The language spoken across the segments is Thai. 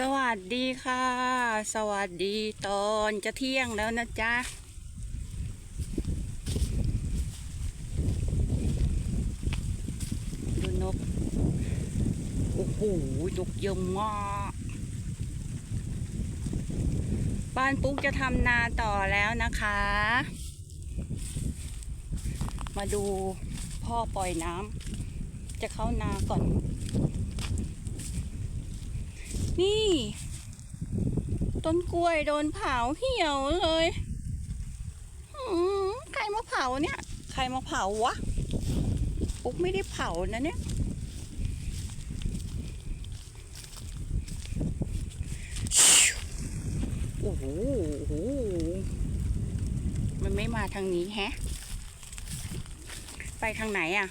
สวัสดีค่ะ สวัสดีตอนจะเที่ยงแล้วนะจ๊ะ ดูนก โอ้โหนกเยอะมากบ้านปุ๊กจะทำนาต่อแล้วนะคะ มาดูพ่อปล่อยน้ำจะเข้านาก่อน นี่ ต้นกล้วยโดนเผาเหี่ยวเลยหืมใครมาเผาเนี่ย ใครมาเผาวะ ปุ๊กไม่ได้เผานะเนี่ย โอ้โหโอ้โหมันไม่มาทางนี้แฮะ ไปทางไหนอะ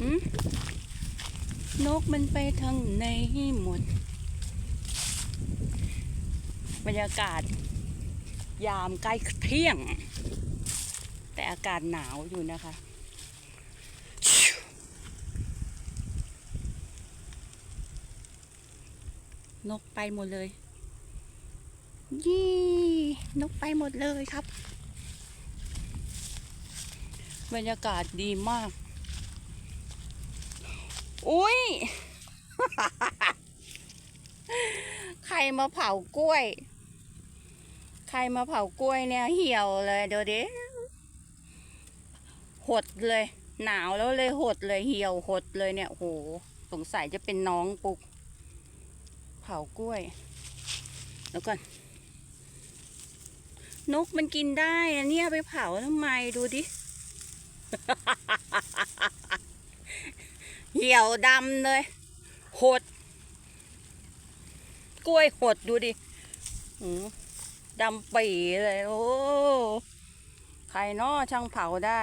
หืมนกมันไปทางไหนหมด บรรยากาศ ยามใกล้เที่ยง แต่อากาศหนาวอยู่นะคะนกไปหมดเลย ยี่นกไปหมดเลยครับ บรรยากาศดีมาก อุ้ย ใครมาเผากล้วย ใครมาเผากล้วยเนี่ยเหี่ยวเลยเดี๋ยวดิหดเลย หนาวแล้วเลยหดเลยเหี่ยวหดเลยเนี่ยโอ้โหสงสัยจะเป็นน้องปุก เผากล้วย แล้วก่อนนกมันกินได้นะเนี่ยไปเผาทำไมดูดิ เหี่ยวดำเลย หด กล้วยหดดูดิหืม ดำปีเลยโอ้ใครนาะช่างเผาได้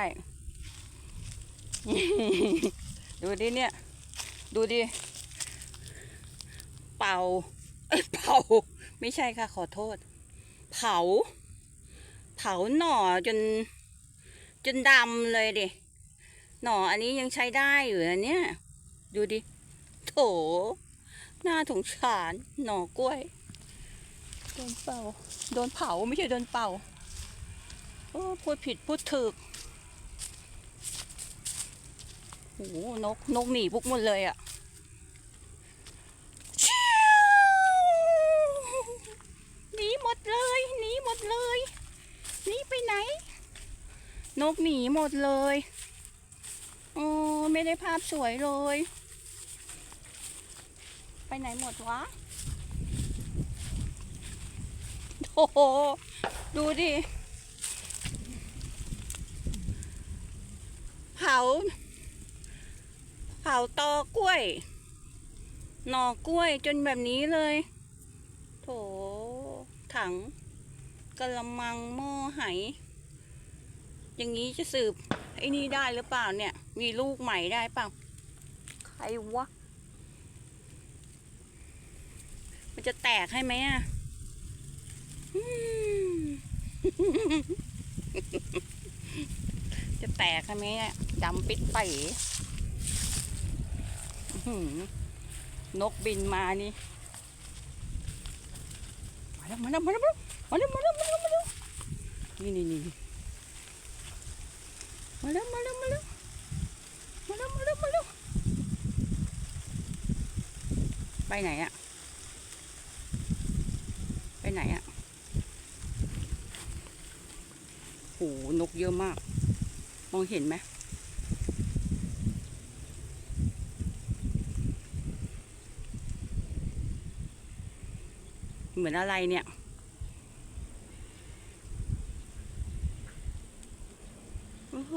ดูดิเนี่ย ดูดิ เป่าเอ้ยเป่าไม่ใช่ค่ะขอโทษ เผา เผาหน่อจน จนดำเลยดิ หน่ออันนี้ยังใช้ได้อยู่นะเนี่ย ดูดิ โถ หน้าถงฉานหน่อกล้วย ดนเป่า โดนเผาไม่ใช่โดนเป่า โอ้พูดผิดพูดถูกโอ้โหนกนกหนีพวกหมดเลยอะ่ะหนีหมดเลยหนีหมดเลยหนีไปไหน นกหนีหมดเลยโอ้ไม่ได้ภาพสวยเลย ไปไหนหมดวะ โห ดูดิ เผา เผาตอกล้วย หน่อกล้วยจนแบบนี้เลย โถ ถังกระมังหม้อไหอย่างนี้จะสืบไอ้นี่ได้หรือเปล่าเนี่ย มีลูกใหม่ได้เปล่า ใครวะ มันจะแตกให้ไหมอะ จะแตกให้ไหมอะดำปิดไปนกบินมานี่มาแล้วมาแล้วมาแล้วมาแล้วมาแล้วมาแล้วมาแล้วนี่นี่นี่มาแล้วมาแล้วมาแล้วมาแล้วมาแล้วมาแล้วไปไหนอะ ไปไหนอะโห นกเยอะมาก มองเห็นไหมเหมือนอะไรเนี่ย โอ้โห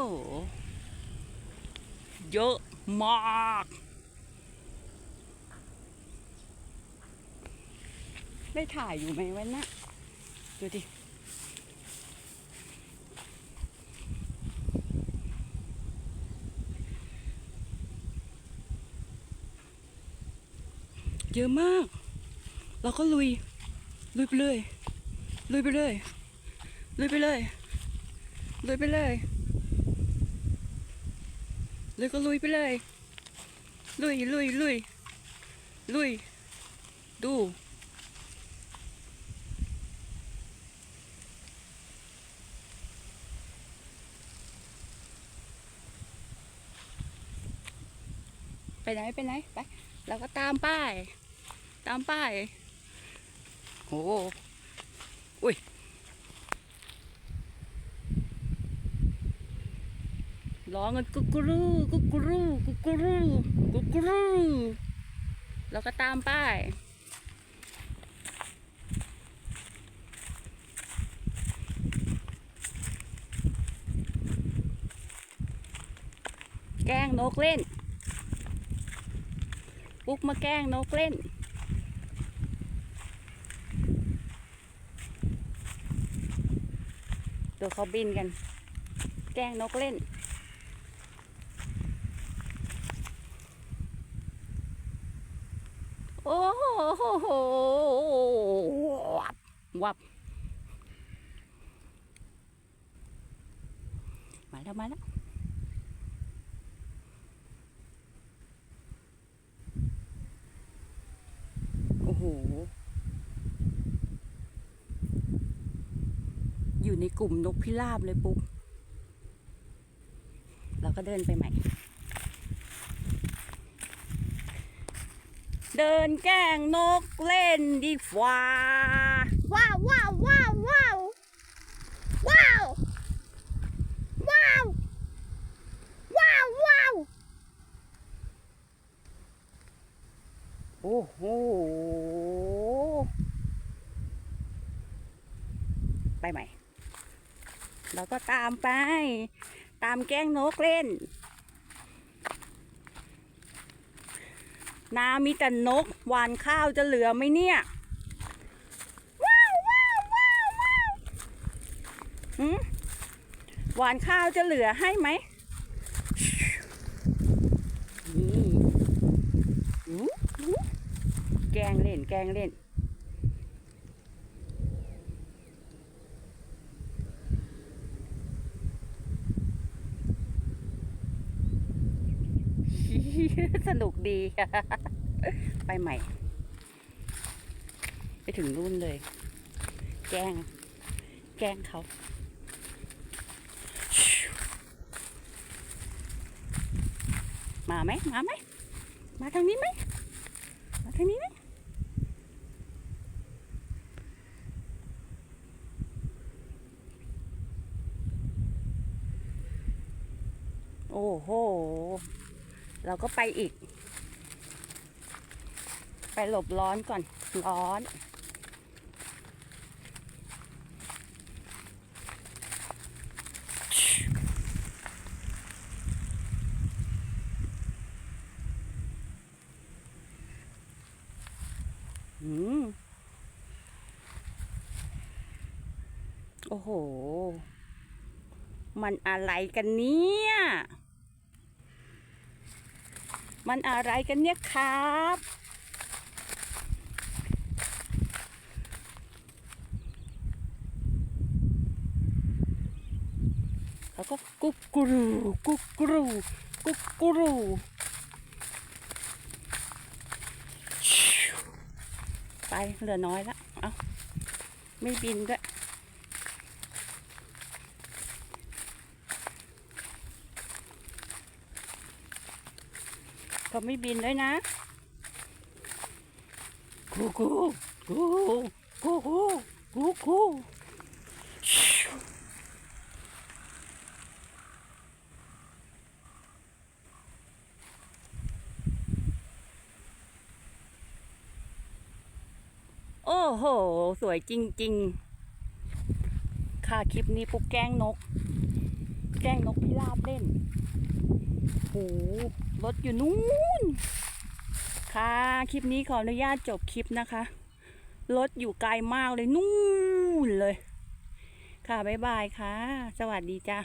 เยอะมากได้ถ่ายอยู่ไหมวันน่ะดูดิ เยอะมาก เราก็ลุย ลุยไปเลย ลุยไปเลย ลุยไปเลย ลุยไปเลยลุยก็ลุยไปเลย ลุยลุยลุยลุย ดู ไปไหนไปไหนไปเราก็ตามป้าย ตามป้ายโอ้อุ้ยร้องกันกุกกรูกุกกรูกุกกรูกุกกรูแล้วก็ตามป้ายแกล้งนกเล่นปุ๊กมาแกล้งนกเล่น ตัวเขาบินกัน แกล้งนกเล่น โอ้โหวับวับมาแล้ว มาแล้ว โอ้โห อยู่ในกลุ่มนกพิราบเลยปุ๊บเราก็เดินไปใหม่ เดินแกล้งนกเล่นดีกว่าว้าวว้าวว้าวว้าวว้าวว้าวว้าวว้าวโอ้โหไปใหม่ เราก็ตามไป ตามแก้งนกเล่น นามีแต่นกหวานข้าวจะเหลือไหมเนี่ย ว้าวว้าวว้าวว้าวหืมหวานข้าวจะเหลือให้ไหมนี่แกงเล่นแกงเล่น สนุกดีไปใหม่ ไปถึงนู่นเลย แกล้ง แกล้งเขามาไหมมาไหมมาทางนี้ไหมมาทางนี้ไหมโอ้โห เราก็ไปอีก ไปหลบร้อนก่อน ร้อน อืม โอ้โห มันอะไรกันเนี่ย มันอะไรกันเนี่ยครับ แล้วก็กุ๊กกรูกุ๊กกรูกุ๊กกรูไปเหลือน้อยแล้วเอาไม่บินด้วย เขาไม่บินด้วยนะกูกูกูกูกูกูกูโอ้โห สวยจริง ๆ ค่ะคลิปนี้ปุ๊กแกล้งนก แกล้งนกพิราบเล่น โหรถอยู่นู้น ค่ะ คลิปนี้ขออนุญาตจบคลิปนะคะ รถอยู่ไกลมากเลยนู่นเลย ค่ะ บ๊ายบายค่ะ สวัสดีจ้า